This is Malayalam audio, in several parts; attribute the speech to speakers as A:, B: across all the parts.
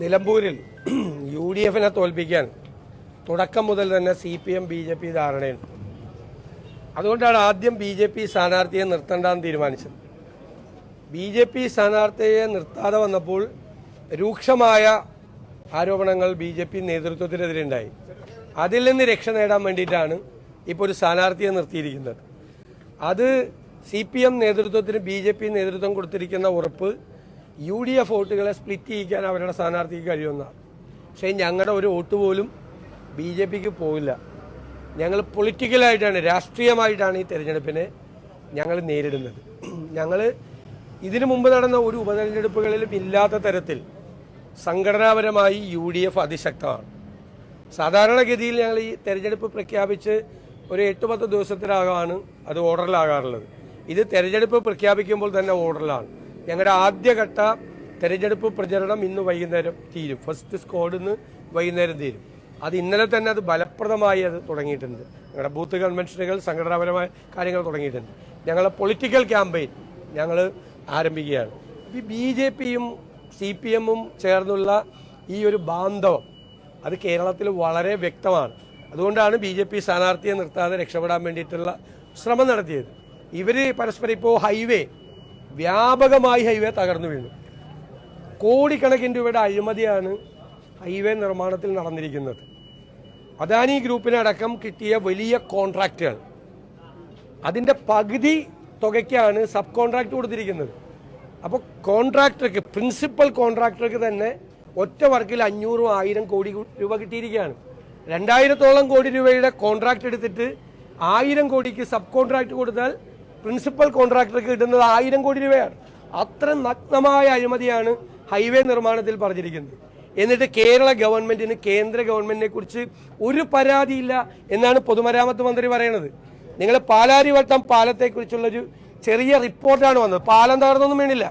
A: നിലമ്പൂരിൽ യു ഡി എഫിനെ തോൽപ്പിക്കാൻ തുടക്കം മുതൽ തന്നെ C P M B J P ധാരണയുണ്ട് അതുകൊണ്ടാണ് ആദ്യം ബി ജെ പി സ്ഥാനാർത്ഥിയെ നിർത്തേണ്ടെന്ന് തീരുമാനിച്ചത്. ബി ജെ പി സ്ഥാനാർത്ഥിയെ നിർത്താതെ വന്നപ്പോൾ രൂക്ഷമായ ആരോപണങ്ങൾ ബി ജെ പി നേതൃത്വത്തിനെതിരെ ഉണ്ടായി. അതിൽ നിന്ന് രക്ഷ നേടാൻ വേണ്ടിയിട്ടാണ് ഇപ്പോൾ ഒരു സ്ഥാനാർത്ഥിയെ നിർത്തിയിരിക്കുന്നത്. അത് സി പി എം നേതൃത്വത്തിന് ബി ജെ പി നേതൃത്വം കൊടുത്തിരിക്കുന്ന ഉറപ്പ് യു ഡി എഫ് വോട്ടുകളെ സ്പ്ലിറ്റ് ചെയ്യിക്കാൻ അവരുടെ സ്ഥാനാർത്ഥിക്ക് കഴിയുമെന്നാണ്. പക്ഷേ ഞങ്ങളുടെ ഒരു വോട്ട് പോലും ബി ജെ പിക്ക് പോകില്ല. ഞങ്ങൾ പൊളിറ്റിക്കലായിട്ടാണ് രാഷ്ട്രീയമായിട്ടാണ് ഈ തെരഞ്ഞെടുപ്പിനെ ഞങ്ങൾ നേരിടുന്നത്. ഞങ്ങൾ ഇതിനു മുമ്പ് നടന്ന ഒരു ഉപതെരഞ്ഞെടുപ്പുകളിലും ഇല്ലാത്ത തരത്തിൽ സംഘടനാപരമായി യു ഡി എഫ് അതിശക്തമാണ്. സാധാരണഗതിയിൽ ഞങ്ങൾ ഈ തെരഞ്ഞെടുപ്പ് പ്രഖ്യാപിച്ച് ഒരു എട്ട് പത്ത് ദിവസത്തിലാകാണ് അത് ഓർഡറിലാകാറുള്ളത് ഇത് തെരഞ്ഞെടുപ്പ് പ്രഖ്യാപിക്കുമ്പോൾ തന്നെ ഓർഡറിലാണ് ഞങ്ങളുടെ ആദ്യഘട്ട തെരഞ്ഞെടുപ്പ് പ്രചരണം ഇന്ന് വൈകുന്നേരം തീരും. ഫസ്റ്റ് സ്ക്വാഡ് ഇന്ന് വൈകുന്നേരം തീരും. അത് ഇന്നലെ തന്നെ അത് ഫലപ്രദമായി അത് തുടങ്ങിയിട്ടുണ്ട്. ഞങ്ങളുടെ ബൂത്ത് കൺവെൻഷനുകൾ സംഘടനാപരമായ കാര്യങ്ങൾ തുടങ്ങിയിട്ടുണ്ട്. ഞങ്ങളെ പൊളിറ്റിക്കൽ ക്യാമ്പയിൻ ഞങ്ങൾ ആരംഭിക്കുകയാണ്. ഈ ബി ജെ പിയും സി പി എമ്മും ചേർന്നുള്ള ഈ ഒരു ബാന്ധവം അത് കേരളത്തിൽ വളരെ വ്യക്തമാണ്. അതുകൊണ്ടാണ് ബി ജെ പി സ്ഥാനാർത്ഥിയെ നിർത്താതെ രക്ഷപ്പെടാൻ വേണ്ടിയിട്ടുള്ള ശ്രമം നടത്തിയത്. ഇവർ പരസ്പരം ഇപ്പോൾ ഹൈവേ വ്യാപകമായി ഹൈവേ തകർന്നു വീണു. കോടിക്കണക്കിന് രൂപയുടെ അഴിമതിയാണ് ഹൈവേ നിർമ്മാണത്തിൽ നടന്നിരിക്കുന്നത്. അദാനി ഗ്രൂപ്പിനടക്കം കിട്ടിയ വലിയ കോൺട്രാക്റ്റുകൾ. അതിന്റെ പകുതി തുകയ്ക്കാണ് സബ് കോൺട്രാക്ട് കൊടുത്തിരിക്കുന്നത്. അപ്പോൾ കോൺട്രാക്ടർക്ക് പ്രിൻസിപ്പൽ കോൺട്രാക്ടർക്ക് തന്നെ ഒറ്റ വർക്കിൽ അഞ്ഞൂറും ആയിരം കോടി രൂപ കിട്ടിയിരിക്കുകയാണ്. രണ്ടായിരത്തോളം കോടി രൂപയുടെ കോൺട്രാക്ട് എടുത്തിട്ട് ആയിരം കോടിക്ക് സബ് കോൺട്രാക്ട് കൊടുത്താൽ പ്രിൻസിപ്പൽ കോൺട്രാക്ടർക്ക് കിട്ടുന്നത് ആയിരം കോടി രൂപയാണ്. അത്ര നഗ്നമായ അഴിമതിയാണ് ഹൈവേ നിർമ്മാണത്തിൽ പറഞ്ഞിരിക്കുന്നത്. എന്നിട്ട് കേരള ഗവൺമെന്റിന് കേന്ദ്ര ഗവൺമെന്റിനെ കുറിച്ച് ഒരു പരാതിയില്ല എന്നാണ് പൊതുമരാമത്ത് മന്ത്രി പറയുന്നത് നിങ്ങൾ പാലാരിവട്ടം പാലത്തെക്കുറിച്ചുള്ളൊരു ചെറിയ റിപ്പോർട്ടാണ് വന്നത്. പാലം തകർന്നൊന്നും വേണില്ല.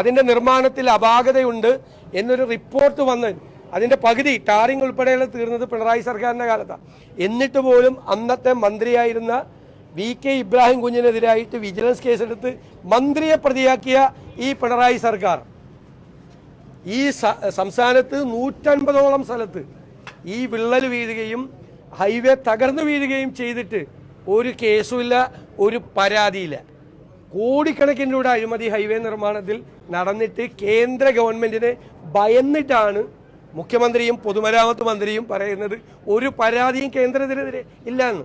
A: അതിന്റെ നിർമ്മാണത്തിൽ അപാകതയുണ്ട് എന്നൊരു റിപ്പോർട്ട് വന്ന് അതിന്റെ പകുതി ടാറിംഗ് ഉൾപ്പെടെയുള്ള തീർന്നത് പിണറായി സർക്കാരിന്റെ കാലത്താണ് എന്നിട്ട് പോലും അന്നത്തെ മന്ത്രിയായിരുന്ന വി കെ ഇബ്രാഹിം കുഞ്ഞിനെതിരായിട്ട് വിജിലൻസ് കേസെടുത്ത് മന്ത്രിയെ പ്രതിയാക്കിയ ഈ പിണറായി സർക്കാർ. ഈ സംസ്ഥാനത്ത് നൂറ്റൻപതോളം സ്ഥലത്ത് ഈ വിള്ളൽ വീഴുകയും ഹൈവേ തകർന്നു വീഴുകയും ചെയ്തിട്ട് ഒരു കേസുമില്ല ഒരു പരാതിയില്ല. കോടിക്കണക്കിന് രൂപ അഴിമതി ഹൈവേ നിർമ്മാണത്തിൽ നടന്നിട്ട് കേന്ദ്ര ഗവൺമെന്റിനെ ഭയന്നിട്ടാണ് മുഖ്യമന്ത്രിയും പൊതുമരാമത്ത് മന്ത്രിയും പറയുന്നത്. ഒരു പരാതിയും കേന്ദ്രത്തിനെതിരെ ഇല്ലാന്ന്.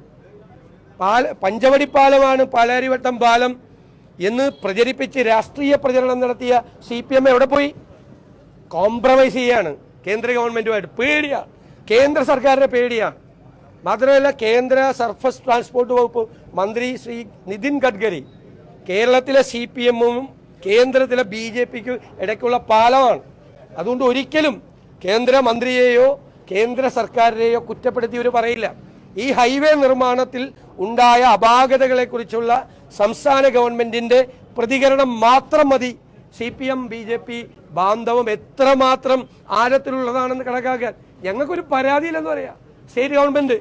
A: പാല പഞ്ചവടി പാലമാണ് പാലാരിവട്ടം പാലം എന്ന് പ്രചരിപ്പിച്ച് രാഷ്ട്രീയ പ്രചരണം നടത്തിയ സി പി എം എവിടെ പോയി? കോംപ്രമൈസ് ചെയ്യാണ്. കേന്ദ്ര ഗവൺമെന്റുമായിട്ട് പേടിയാണ് കേന്ദ്ര സർക്കാരിനെ പേടിയാണ് മാത്രമല്ല കേന്ദ്ര സർഫസ് ട്രാൻസ്പോർട്ട് വകുപ്പ് മന്ത്രി ശ്രീ നിതിൻ ഗഡ്കരി കേരളത്തിലെ സി പി എമ്മും കേന്ദ്രത്തിലെ ബി ജെ പിക്ക് ഇടയ്ക്കുള്ള പാലമാണ്. അതുകൊണ്ട് ഒരിക്കലും കേന്ദ്രമന്ത്രിയെയോ കേന്ദ്ര സർക്കാരിനെയോ കുറ്റപ്പെടുത്തി ഇവർ പറയില്ല. ഈ ഹൈവേ നിർമ്മാണത്തിൽ ഉണ്ടായ അപാകതകളെക്കുറിച്ചുള്ള സംസ്ഥാന ഗവൺമെന്റിന്റെ പ്രതികരണം മാത്രം മതി. C P M B J P ബാന്ധവം എത്രമാത്രം ആഴത്തിലുള്ളതാണെന്ന് കണക്കാക്കാൻ. ഞങ്ങൾക്കൊരു പരാതിയില്ലെന്ന് പറയാം. State government.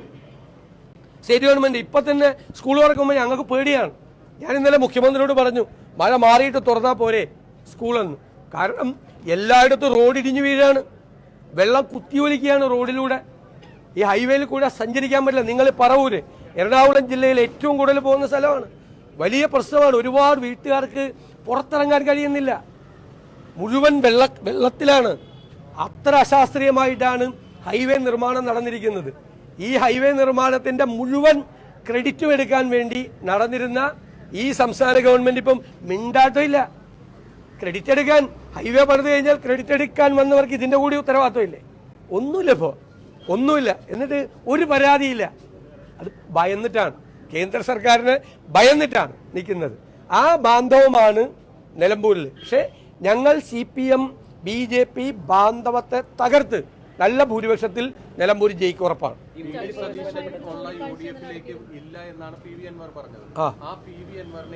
A: സ്റ്റേറ്റ് ഗവൺമെന്റ് ഇപ്പൊ തന്നെ സ്കൂൾ തുറക്കുമ്പോൾ ഞങ്ങൾക്ക് പേടിയാണ്. ഞാൻ ഇന്നലെ മുഖ്യമന്ത്രിയോട് പറഞ്ഞു മഴ മാറിയിട്ട് തുറന്നാൽ പോരെ സ്കൂളെന്ന്. കാരണം എല്ലായിടത്തും റോഡ് ഇടിഞ്ഞു വീഴാണ്. വെള്ളം കുത്തിയൊലിക്കുകയാണ് റോഡിലൂടെ. ഈ ഹൈവേയിൽ കൂടെ സഞ്ചരിക്കാൻ പറ്റില്ല. നിങ്ങൾ പറവൂര് എറണാകുളം ജില്ലയിൽ ഏറ്റവും കൂടുതൽ പോകുന്ന സ്ഥലമാണ്. വലിയ പ്രശ്നമാണ്. ഒരുപാട് വീട്ടുകാർക്ക് പുറത്തിറങ്ങാൻ കഴിയുന്നില്ല. മുഴുവൻ വെള്ള വെള്ളത്തിലാണ്. അത്ര അശാസ്ത്രീയമായിട്ടാണ് ഹൈവേ നിർമ്മാണം നടന്നിരിക്കുന്നത്. ഈ ഹൈവേ നിർമ്മാണത്തിന്റെ മുഴുവൻ ക്രെഡിറ്റും എടുക്കാൻ വേണ്ടി നടന്നിരുന്ന ഈ സംസ്ഥാന ഗവൺമെന്റ് ഇപ്പം മിണ്ടാട്ടമില്ല ക്രെഡിറ്റ് എടുക്കാൻ ഹൈവേ പണിത് കഴിഞ്ഞാൽ ക്രെഡിറ്റ് എടുക്കാൻ വന്നവർക്ക് ഇതിന്റെ കൂടി ഉത്തരവാദിത്വമില്ലേ ഒന്നുമില്ല ഇപ്പോൾ ഒന്നുമില്ല. എന്നിട്ട് ഒരു പരാതിയില്ല. അത് ഭയന്നിട്ടാണ്. കേന്ദ്ര സർക്കാരിന് ഭയന്നിട്ടാണ് നിൽക്കുന്നത്. ആ ബാന്ധവമാണ് നിലമ്പൂരിൽ പക്ഷേ ഞങ്ങൾ C P M B J P ബാന്ധവത്തെ തകർത്ത് നല്ല ഭൂരിപക്ഷത്തിൽ നിലമ്പൂർ ജയിക്കും ഉറപ്പാണ്.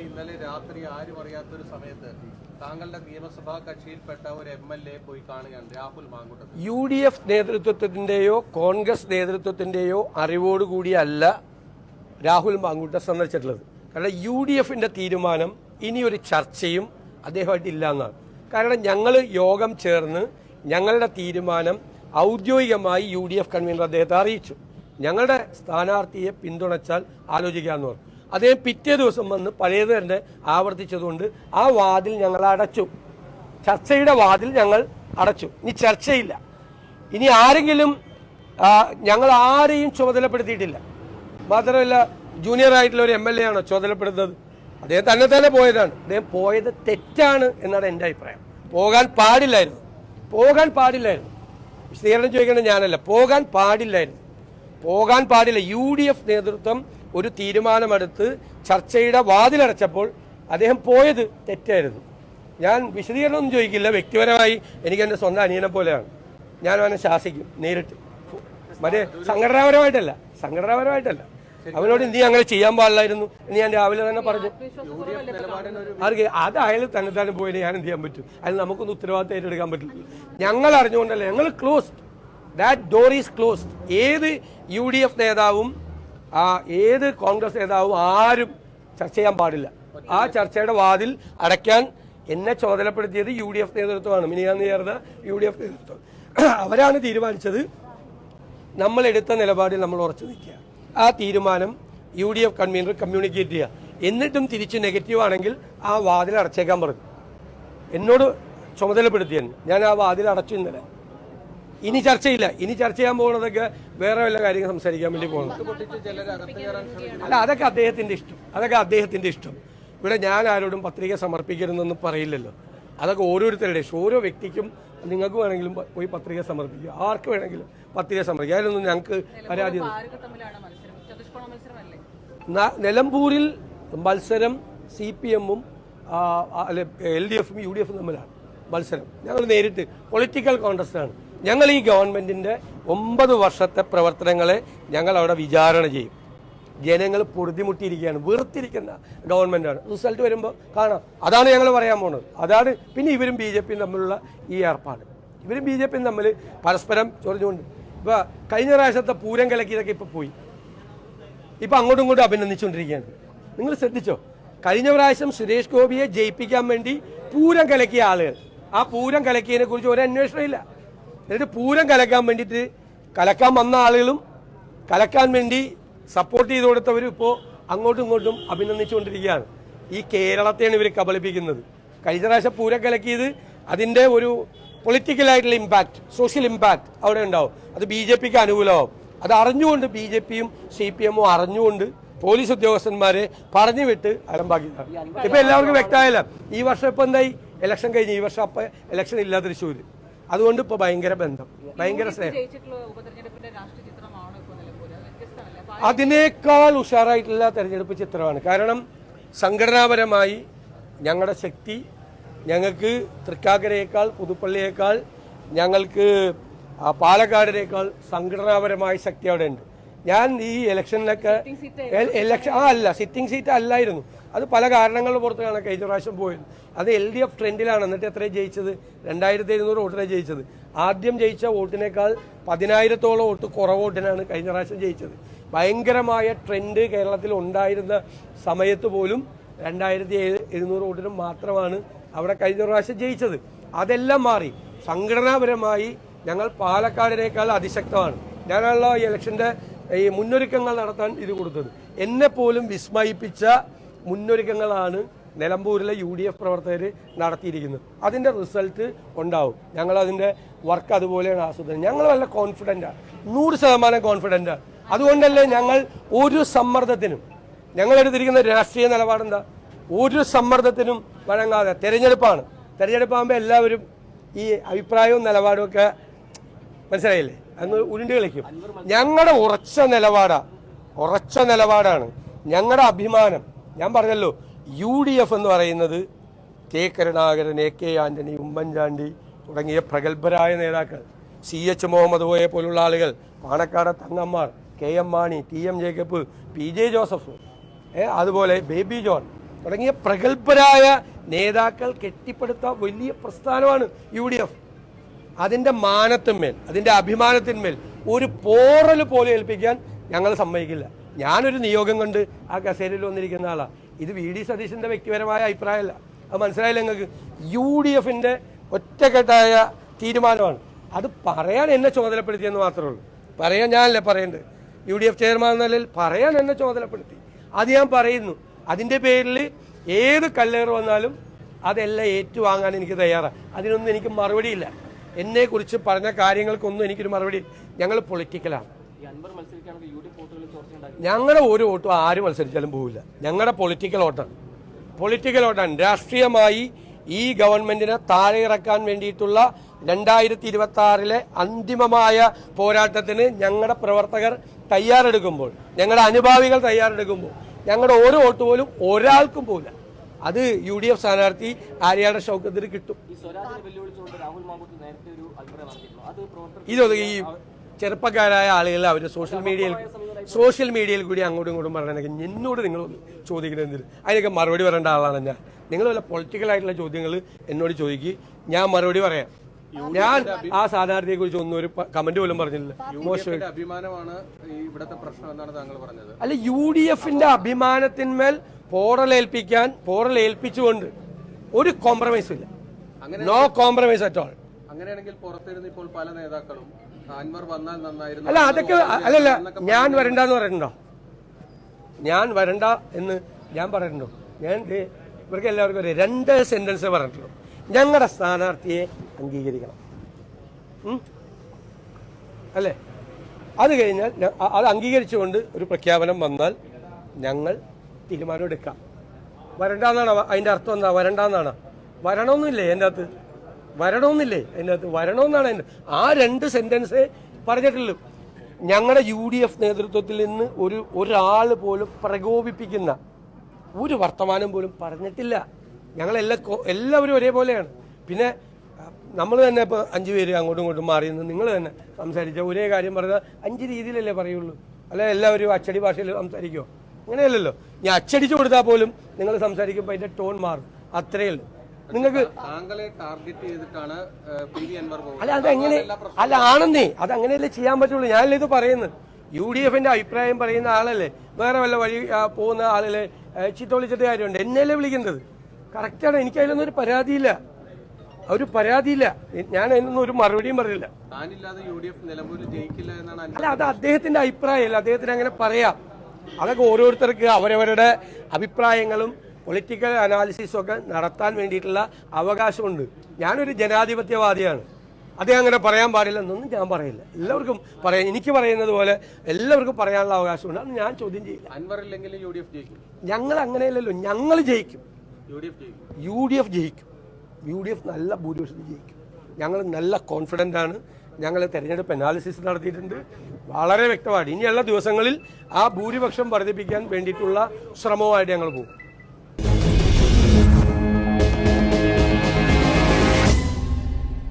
B: ഇന്നലെ രാത്രി ആരും അറിയാത്തൊരു സമയത്ത് താങ്കളുടെ നിയമസഭാ കക്ഷിയിൽപ്പെട്ട ഒരു എം എൽ എ പോയി കാണുകയാണ് രാഹുൽ
A: യു ഡി എഫ് നേതൃത്വത്തിന്റെയോ കോൺഗ്രസ് നേതൃത്വത്തിന്റെയോ അറിവോടുകൂടിയല്ല രാഹുൽ മാങ്കൂട്ടം സന്ദർശിച്ചിട്ടുള്ളത്. കാരണം യു ഡി എഫിന്റെ തീരുമാനം ഇനിയൊരു ചർച്ചയും അദ്ദേഹമായിട്ട് ഇല്ല എന്നാണ്. കാരണം ഞങ്ങൾ യോഗം ചേർന്ന് ഞങ്ങളുടെ തീരുമാനം ഔദ്യോഗികമായി യു ഡി എഫ് കൺവീനർ അദ്ദേഹത്തെ അറിയിച്ചു. ഞങ്ങളുടെ സ്ഥാനാർത്ഥിയെ പിന്തുണച്ചാൽ ആലോചിക്കാമെന്ന് പറഞ്ഞു. അദ്ദേഹം പിറ്റേ ദിവസം വന്ന് പഴയത് തന്നെ ആവർത്തിച്ചതുകൊണ്ട് ആ വാതിൽ ഞങ്ങൾ അടച്ചു. ചർച്ചയുടെ വാതിൽ ഞങ്ങൾ അടച്ചു. ഇനി ചർച്ചയില്ല. ഇനി ആരെങ്കിലും ഞങ്ങൾ ആരെയും ചുമതലപ്പെടുത്തിയിട്ടില്ല. മാത്രമല്ല ജൂനിയർ ആയിട്ടുള്ള ഒരു എം എൽ എ ആണോ ചുമതലപ്പെടുന്നത്? അദ്ദേഹം തന്നെ തന്നെ പോയതാണ്. അദ്ദേഹം പോയത് തെറ്റാണ് എന്നാണ് എന്റെ അഭിപ്രായം. പോകാൻ പാടില്ലായിരുന്നു. പോകാൻ പാടില്ലായിരുന്നു. വിശദീകരണം ചോദിക്കേണ്ടത് ഞാനല്ല. പോകാൻ പാടില്ലായിരുന്നു. പോകാൻ പാടില്ല. യു ഡി എഫ് നേതൃത്വം ഒരു തീരുമാനമെടുത്ത് ചർച്ചയുടെ വാതിലടച്ചപ്പോൾ അദ്ദേഹം പോയത് തെറ്റായിരുന്നു. ഞാൻ വിശദീകരണമൊന്നും ചോദിക്കില്ല. വ്യക്തിപരമായി എനിക്ക് എന്റെ സ്വന്തം അനിയനെ പോലെയാണ്. ഞാൻ അവനെ ശാസിക്കും നേരിട്ട്. മറ്റേ സംഘടനാപരമായിട്ടല്ല. സംഘടനാപരമായിട്ടല്ല. അവനോട് നീ അങ്ങനെ ചെയ്യാൻ പാടില്ലായിരുന്നു എന്ന് ഞാൻ രാവിലെ തന്നെ പറഞ്ഞു. അറിയ അത് അയാൾ തന്നെ തന്നെ പോയി ഞാൻ എന്ത് ചെയ്യാൻ പറ്റും? അതിൽ നമുക്കൊന്നും ഉത്തരവാദിത്തം ഏറ്റെടുക്കാൻ പറ്റില്ല. ഞങ്ങൾ അറിഞ്ഞുകൊണ്ടല്ലേ ഞങ്ങൾ closed that door is closed ഏത് യു ഡി എഫ് നേതാവും ഏത് കോൺഗ്രസ് നേതാവും ആരും ചർച്ച ചെയ്യാൻ പാടില്ല. ആ ചർച്ചയുടെ വാതിൽ അടയ്ക്കാൻ എന്നെ ചുമതലപ്പെടുത്തിയത് യു ഡി എഫ് നേതൃത്വമാണ്. മിനിയാന്ന് ചേർന്ന യു ഡി എഫ് നേതൃത്വം. അവരാണ് തീരുമാനിച്ചത്. നമ്മൾ എടുത്ത നിലപാടിൽ നമ്മൾ ഉറച്ചു നിൽക്കുക ആ തീരുമാനം U D F convenor communicate ചെയ്യുക എന്നിട്ടും തിരിച്ച് നെഗറ്റീവ് ആണെങ്കിൽ ആ വാതിൽ അടച്ചേക്കാൻ പറഞ്ഞു എന്നോട് ചുമതലപ്പെടുത്തിയെന്ന് ഞാൻ. ആ വാതിൽ അടച്ചു ഇന്നലെ. ഇനി ചർച്ചയില്ല ഇനി ചർച്ച ചെയ്യാൻ പോകുന്നതൊക്കെ വേറെ വല്ല കാര്യങ്ങൾ സംസാരിക്കാൻ വേണ്ടി പോകുന്നത് അല്ല അതൊക്കെ അദ്ദേഹത്തിന്റെ ഇഷ്ടം. അതൊക്കെ അദ്ദേഹത്തിന്റെ ഇഷ്ടം. ഇവിടെ ഞാൻ ആരോടും പത്രിക സമർപ്പിക്കരുതെന്നൊന്നും പറയില്ലല്ലോ. അതൊക്കെ ഓരോരുത്തരുടെ ഇഷ്ടം. ഓരോ വ്യക്തിക്കും നിങ്ങൾക്ക് വേണമെങ്കിലും പോയി പത്രിക സമർപ്പിക്കുക. ആർക്ക് വേണമെങ്കിലും പത്രിക സമർപ്പിക്കുക. അതിലൊന്നും ഞങ്ങൾക്ക് പരാതി നിലമ്പൂരിൽ മത്സരം. സി പി എമ്മും അല്ലെ എൽ ഡി എഫും യു ഡി എഫും തമ്മിലാണ് മത്സരം. ഞങ്ങൾ നേരിട്ട് പൊളിറ്റിക്കൽ കോൺടസ്റ്റാണ് ഞങ്ങൾ ഈ ഗവൺമെന്റിന്റെ ഒമ്പത് വർഷത്തെ പ്രവർത്തനങ്ങളെ ഞങ്ങൾ അവിടെ വിചാരണ ചെയ്യും. ജനങ്ങൾ പൊറുതിമുട്ടിയിരിക്കുകയാണ് വെറുത്തിരിക്കുന്ന ഗവൺമെന്റാണ് റിസൾട്ട് വരുമ്പോൾ കാണാം. അതാണ് ഞങ്ങൾ പറയാൻ പോകുന്നത് അതാണ് പിന്നെ ഇവരും ബി ജെ പിയും തമ്മിലുള്ള ഈ ഏർപ്പാട്. ഇവരും ബി ജെ പിയും തമ്മിൽ പരസ്പരം ചൊറിഞ്ഞുകൊണ്ട്. ഇപ്പൊ കഴിഞ്ഞ പ്രാവശ്യത്തെ പൂരം കലക്കിയതൊക്കെ ഇപ്പൊ പോയി. ഇപ്പൊ അങ്ങോട്ടും ഇങ്ങോട്ടും അഭിനന്ദിച്ചുകൊണ്ടിരിക്കുകയാണ്. നിങ്ങൾ ശ്രദ്ധിച്ചോ? കഴിഞ്ഞ പ്രാവശ്യം സുരേഷ് ഗോപിയെ ജയിപ്പിക്കാൻ വേണ്ടി പൂരം കലക്കിയ ആളുകൾ. ആ പൂരം കലക്കിയതിനെ കുറിച്ച് ഒരു അന്വേഷണം ഇല്ല. എന്നിട്ട് പൂരം കലക്കാൻ വേണ്ടിയിട്ട് കലക്കാൻ വന്ന ആളുകളും കലക്കാൻ വേണ്ടി സപ്പോർട്ട് ചെയ്ത് കൊടുത്തവരും ഇപ്പോൾ അങ്ങോട്ടും ഇങ്ങോട്ടും അഭിനന്ദിച്ചുകൊണ്ടിരിക്കുകയാണ്. ഈ കേരളത്തെയാണ് ഇവർ കബളിപ്പിക്കുന്നത്. കഴിഞ്ഞ പ്രാവശ്യം പൂരം കലക്കിയത് അതിന്റെ ഒരു പൊളിറ്റിക്കലായിട്ടുള്ള ഇമ്പാക്റ്റ് സോഷ്യൽ ഇമ്പാക്റ്റ് അവിടെ ഉണ്ടാവും. അത് ബി ജെ പിക്ക് അനുകൂലമാവും. അത് അറിഞ്ഞുകൊണ്ട് ബി ജെ പിയും സി പി എമ്മും അറിഞ്ഞുകൊണ്ട് പോലീസ് ഉദ്യോഗസ്ഥന്മാരെ പറഞ്ഞു വിട്ട് അലമ്പാക്കിയതാണ്. ഇപ്പം എല്ലാവർക്കും വ്യക്തമായല്ല ഈ വർഷം ഇപ്പം എന്തായി? ഇലക്ഷൻ കഴിഞ്ഞ്. ഈ വർഷം അപ്പം ഇലക്ഷൻ ഇല്ല തൃശ്ശൂർ അതുകൊണ്ട് ഇപ്പോൾ ഭയങ്കര ബന്ധം ഭയങ്കര സ്നേഹം
C: ജയിച്ചിട്ടുള്ള ഉപതെരഞ്ഞെടുപ്പിന്റെ രാഷ്ട്രീയ ചിത്രമാണോ ഇപ്പോൾ നിലമ്പൂര് അത് വ്യത്യസ്തമല്ല അപ്പൊ
A: അതിനേക്കാൾ ഉഷാറായിട്ടുള്ള തെരഞ്ഞെടുപ്പ് ചിത്രമാണ്. കാരണം സംഘടനാപരമായി ഞങ്ങളുടെ ശക്തി ഞങ്ങൾക്ക് തൃക്കാക്കരയേക്കാൾ പുതുപ്പള്ളിയേക്കാൾ ഞങ്ങൾക്ക് പാലക്കാടിനേക്കാൾ സംഘടനാപരമായ ശക്തി അവിടെ ഉണ്ട് ഞാൻ ഈ ഇലക്ഷനിലൊക്കെ ഇലക്ഷൻ ആ അല്ല സിറ്റിംഗ് സീറ്റ് അല്ലായിരുന്നു. അത് പല കാരണങ്ങളുടെ പുറത്താണ് കഴിഞ്ഞ പ്രാവശ്യം പോയത്. അത് എൽ ഡി എഫ് ട്രെൻഡിലാണ്. എന്നിട്ട് എത്രയും ജയിച്ചത്? രണ്ടായിരത്തി എഴുന്നൂറ് വോട്ടിനെ ജയിച്ചത്. ആദ്യം ജയിച്ച വോട്ടിനേക്കാൾ പതിനായിരത്തോളം വോട്ട് കുറവ് വോട്ടിനാണ് കഴിഞ്ഞ പ്രാവശ്യം ജയിച്ചത്. ഭയങ്കരമായ ട്രെൻഡ് കേരളത്തിൽ ഉണ്ടായിരുന്ന സമയത്ത് പോലും രണ്ടായിരത്തി എഴുന്നൂറ് വോട്ടിന് മാത്രമാണ് അവിടെ കഴിഞ്ഞ പ്രാവശ്യം ജയിച്ചത്. അതെല്ലാം മാറി. സംഘടനാപരമായി ഞങ്ങൾ പാലക്കാടിനേക്കാൾ അതിശക്തമാണ്. ഞാനാണല്ലോ ഈ ഇലക്ഷന്റെ ഈ മുന്നൊരുക്കങ്ങൾ നടത്താൻ ഇത് കൊടുത്തത്. എന്നെ പോലും വിസ്മയിപ്പിച്ച മുന്നൊരുക്കങ്ങളാണ് നിലമ്പൂരിലെ യു ഡി എഫ് പ്രവർത്തകർ നടത്തിയിരിക്കുന്നത്. അതിന്റെ റിസൾട്ട് ഉണ്ടാവും. ഞങ്ങൾ അതിന്റെ വർക്ക് അതുപോലെയാണ് ആസൂത്രണം ഞങ്ങൾ നല്ല കോൺഫിഡന്റാണ് നൂറ് ശതമാനം കോൺഫിഡന്റാണ് അതുകൊണ്ടല്ലേ ഞങ്ങൾ ഒരു സമ്മർദ്ദത്തിനും ഞങ്ങൾ എടുത്തിരിക്കുന്ന രാഷ്ട്രീയ നിലപാടെന്താ ഒരു സമ്മർദ്ദത്തിനും വഴങ്ങാതെ തെരഞ്ഞെടുപ്പാണ്. തെരഞ്ഞെടുപ്പാകുമ്പോൾ എല്ലാവരും ഈ അഭിപ്രായവും നിലപാടും ഒക്കെ മനസ്സിലായില്ലേ? അന്ന് ഉരുണ്ട് കളിക്കും. ഞങ്ങളുടെ ഉറച്ച നിലപാടാ. ഉറച്ച നിലപാടാണ്. ഞങ്ങളുടെ അഭിമാനം. ഞാൻ പറഞ്ഞല്ലോ യു ഡി എഫ് എന്ന് പറയുന്നത് K Karunakaran A K Antony Oommen Chandy തുടങ്ങിയ പ്രഗത്ഭരായ നേതാക്കൾ സി എച്ച് മുഹമ്മദ് ഓയെ പോലുള്ള ആളുകൾ Panakkad തങ്ങന്മാർ K M Mani T M Jacob P J Joseph അതുപോലെ ബേബി ജോൺ തുടങ്ങിയ പ്രഗത്ഭരായ നേതാക്കൾ കെട്ടിപ്പടുത്ത വലിയ പ്രസ്ഥാനമാണ് യു ഡി എഫ്. അതിന്റെ മാനത്തിന്മേൽ അതിന്റെ അഭിമാനത്തിന്മേൽ ഒരു പോറൽ പോലെ ഏൽപ്പിക്കാൻ ഞങ്ങൾ സമ്മതിക്കില്ല. ഞാനൊരു നിയോഗം കണ്ട് ആ കസേരയിൽ വന്നിരിക്കുന്ന ആളാണ് ഇത് വി ഡി സതീശന്റെ വ്യക്തിപരമായ അഭിപ്രായമല്ല. അത് മനസ്സിലായില്ല നിങ്ങൾക്ക്? യു ഡി എഫിന്റെ ഒറ്റക്കെട്ടായ തീരുമാനമാണ്. അത് പറയാൻ എന്നെ ചുമതലപ്പെടുത്തിയെന്ന് മാത്രമേ ഉള്ളൂ. പറയാൻ ഞാനല്ലേ പറയേണ്ടത്? യു ഡി എഫ് ചെയർമാൻ എന്ന നിലയിൽ പറയാൻ എന്നെ ചുമതലപ്പെടുത്തി. അത് ഞാൻ പറയുന്നു. അതിന്റെ പേരിൽ ഏത് കല്ലേറ് വന്നാലും അതെല്ലാം ഏറ്റുവാങ്ങാൻ എനിക്ക് തയ്യാറാണ് അതിനൊന്നും എനിക്ക് മറുപടിയില്ല. എന്നെക്കുറിച്ച് പറഞ്ഞ കാര്യങ്ങൾക്കൊന്നും എനിക്കൊരു മറുപടി ഞങ്ങൾ പൊളിറ്റിക്കലാണ്. ഞങ്ങളുടെ ഒരു വോട്ടും ആര് മത്സരിച്ചാലും പോവില്ല. ഞങ്ങളുടെ പൊളിറ്റിക്കൽ വോട്ടാണ്. പൊളിറ്റിക്കൽ വോട്ടാണ്. രാഷ്ട്രീയമായി ഈ ഗവൺമെന്റിനെ താഴെ ഇറക്കാൻ വേണ്ടിയിട്ടുള്ള രണ്ടായിരത്തി ഇരുപത്തി ആറിലെ അന്തിമമായ പോരാട്ടത്തിന് ഞങ്ങളുടെ പ്രവർത്തകർ തയ്യാറെടുക്കുമ്പോൾ ഞങ്ങളുടെ അനുഭാവികൾ തയ്യാറെടുക്കുമ്പോൾ ഞങ്ങളുടെ ഓരോ വോട്ട് പോലും ഒരാൾക്കും പോല അത് യു ഡി എഫ് സ്ഥാനാർത്ഥി ആര്യാടെ ഷൗക്കത്തിന് കിട്ടും. ഇതൊക്കെ ഈ ചെറുപ്പക്കാരായ ആളുകൾ അവർ സോഷ്യൽ മീഡിയയിൽ സോഷ്യൽ മീഡിയയിൽ കൂടി അങ്ങോട്ടും ഇങ്ങോട്ടും പറഞ്ഞതൊക്കെ എന്നോട് നിങ്ങൾ എന്തിന്? അതിനൊക്കെ മറുപടി പറയേണ്ട ആളാണ് ഞാൻ. നിങ്ങൾ വല്ല പൊളിറ്റിക്കൽ ആയിട്ടുള്ള ചോദ്യങ്ങൾ എന്നോട് ചോദിക്കുക ഞാൻ മറുപടി പറയാം. ഞാൻ ആ സ്ഥാനാർത്ഥിയെ കുറിച്ച് ഒന്നും ഒരു കമന്റ് പോലും പറഞ്ഞില്ല.
B: അഭിമാനമാണ് ഈ ഇവിടുത്തെ പ്രശ്നം എന്നാണ് താങ്കൾ പറഞ്ഞത്.
A: അല്ല യു ഡി എഫിന്റെ അഭിമാനത്തിന്മേൽ പോറലേൽപ്പിക്കാൻ പോറലേൽപ്പിച്ചുകൊണ്ട് ഒരു കോംപ്രമൈസ് ഇല്ല. നോ കോംപ്രമൈസ് അറ്റ് ഓൾ
B: അങ്ങനെയാണെങ്കിൽ പുറത്തിരുന്ന് ഇപ്പോൾ പല നേതാക്കളും അൻവർ വന്നാൽ നന്നായിരുന്നു
A: അല്ല അതൊക്കെ അല്ലല്ല ഞാൻ വരണ്ടെന്ന് പറയണ്ടോ ഞാൻ വരണ്ട എന്ന് ഞാൻ പറയുന്നുണ്ടോ ഞാൻ ഇവർക്ക് എല്ലാവർക്കും ഒരു രണ്ട് സെന്റൻസ് പറഞ്ഞിട്ടുള്ളൂ. ഞങ്ങളുടെ സ്ഥാനാർത്ഥിയെ അംഗീകരിക്കണം? അല്ലേ? അത് കഴിഞ്ഞാൽ അത് അംഗീകരിച്ചുകൊണ്ട് ഒരു പ്രഖ്യാപനം വന്നാൽ ഞങ്ങൾ തീരുമാനം എടുക്കാം. വരണ്ടെന്നാണോ അതിന്റെ അർത്ഥം എന്താ? വരണ്ടെന്നാണോ? വരണമെന്നില്ലേ എന്റെ അകത്ത്? വരണമെന്നില്ലേ അതിന്റെ അകത്ത്? വരണമെന്നാണ് അതിന്റെ ആ രണ്ട് സെന്റൻസ് പറഞ്ഞിട്ടുള്ളൂ. ഞങ്ങളുടെ യു ഡി എഫ് നേതൃത്വത്തിൽ നിന്ന് ഒരു ഒരാൾ പോലും പ്രകോപിപ്പിക്കുന്ന ഒരു വർത്തമാനം പോലും പറഞ്ഞിട്ടില്ല. ഞങ്ങളെല്ലാം എല്ലാവരും ഒരേപോലെയാണ്. പിന്നെ നമ്മൾ തന്നെ ഇപ്പോൾ അഞ്ച് പേര് അങ്ങോട്ടും ഇങ്ങോട്ടും മാറി നിന്ന് നിങ്ങൾ തന്നെ സംസാരിച്ച ഒരേ കാര്യം പറഞ്ഞാൽ അഞ്ച് രീതിയിലല്ലേ പറയുള്ളൂ. അല്ല എല്ലാവരും അച്ചടി ഭാഷയിൽ സംസാരിക്കുമോ അങ്ങനെയല്ലല്ലോ. ഞാൻ അച്ചടിച്ചു കൊടുത്താൽ പോലും നിങ്ങൾ സംസാരിക്കുമ്പോൾ അതിന്റെ ടോൺ മാറും. അത്രയേ ഉള്ളൂ. നിങ്ങൾക്ക് അല്ല അതെങ്ങനെ അല്ല ആണെന്നേ. അത് അങ്ങനെയല്ലേ ചെയ്യാൻ പറ്റുള്ളൂ. ഞാനല്ലേ ഇത് പറയുന്നത്? യു ഡി എഫിന്റെ അഭിപ്രായം പറയുന്ന ആളല്ലേ? വേറെ വല്ല വഴി പോകുന്ന ആളല്ലേ ചിത്തോളിച്ചിട്ട് കാര്യമുണ്ട്. എന്നെയല്ലേ വിളിക്കേണ്ടത്? കറക്റ്റാണ്. എനിക്ക് അതിലൊന്നും ഒരു പരാതിയില്ല. ഒരു പരാതിയില്ല. ഞാൻ അതിനൊന്നും ഒരു മറുപടിയും
B: പറയില്ല.
A: അല്ല അത് അദ്ദേഹത്തിന്റെ അഭിപ്രായമല്ല. അദ്ദേഹത്തിന് അങ്ങനെ പറയാം. അതൊക്കെ ഓരോരുത്തർക്ക് അവരവരുടെ അഭിപ്രായങ്ങളും പൊളിറ്റിക്കൽ അനാലിസിസും ഒക്കെ നടത്താൻ വേണ്ടിയിട്ടുള്ള അവകാശമുണ്ട്. ഞാനൊരു ജനാധിപത്യവാദിയാണ്. അദ്ദേഹം അങ്ങനെ പറയാൻ പാടില്ലെന്നൊന്നും ഞാൻ പറയില്ല. എല്ലാവർക്കും പറയാം. എനിക്ക് പറയുന്നത് പോലെ എല്ലാവർക്കും പറയാനുള്ള അവകാശമുണ്ട്. അത് ഞാൻ ചോദ്യം ചെയ്യില്ല.
B: അൻവർ ഇല്ലെങ്കിലും യു ഡി എഫ് ജയിക്കും.
A: ഞങ്ങൾ അങ്ങനെയല്ലല്ലോ. ഞങ്ങൾ ജയിക്കും.
B: യു ഡി എഫ് ജയിക്കും.
A: യു ഡി എഫ് നല്ല ഭൂരിപക്ഷത്തിൽ ജയിക്കും. ഞങ്ങൾ നല്ല കോൺഫിഡന്റ് ആണ്. ഞങ്ങൾ തെരഞ്ഞെടുപ്പ് അനാലിസിസ് നടത്തിയിട്ടുണ്ട്. വളരെ വ്യക്തമായിട്ട് ഇനിയുള്ള ദിവസങ്ങളിൽ ആ ഭൂരിപക്ഷം വർദ്ധിപ്പിക്കാൻ വേണ്ടിയിട്ടുള്ള ശ്രമവുമായിട്ട് ഞങ്ങൾ പോകും.